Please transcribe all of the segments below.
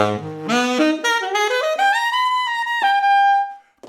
Bye.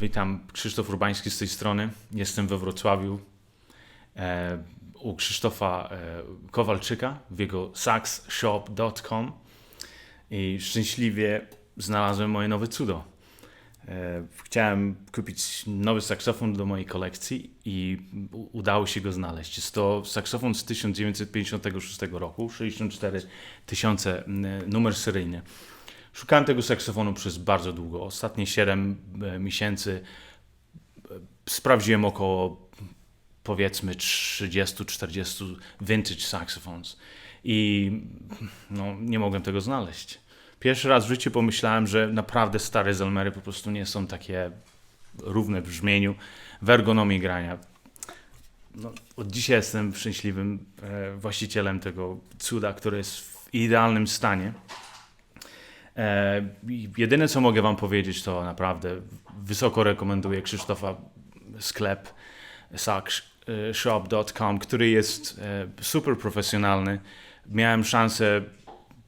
witam. Krzysztof Urbański z tej strony. Jestem we Wrocławiu e, u Krzysztofa e, Kowalczyka w jego saxshop.com i szczęśliwie znalazłem moje nowe cudo. E, chciałem kupić nowy saksofon do mojej kolekcji i udało się go znaleźć. Jest to saksofon z 1956 roku, 64 tysiące numer seryjny. Szukałem tego saksofonu przez bardzo długo. Ostatnie 7 e, miesięcy e, sprawdziłem około powiedzmy 30-40 vintage saxophones i no, nie mogłem tego znaleźć. Pierwszy raz w życiu pomyślałem, że naprawdę stare Zelmery po prostu nie są takie równe w brzmieniu, w ergonomii grania. No, od dzisiaj jestem szczęśliwym e, właścicielem tego cuda, który jest w idealnym stanie. E, jedyne co mogę Wam powiedzieć, to naprawdę wysoko rekomenduję Krzysztofa sklep sackshop.com, który jest e, super profesjonalny. Miałem szansę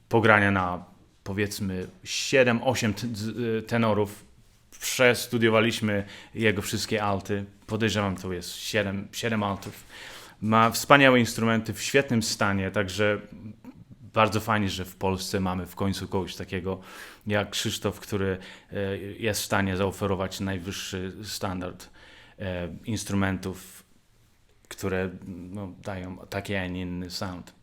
pogrania na powiedzmy 7-8 t- z- tenorów. Przestudiowaliśmy jego wszystkie alty. Podejrzewam, to jest 7, 7 altów. Ma wspaniałe instrumenty w świetnym stanie, także bardzo fajnie, że w Polsce mamy w końcu kogoś takiego jak Krzysztof, który e, jest w stanie zaoferować najwyższy standard e, instrumentów, które no, dają taki, a nie inny sound.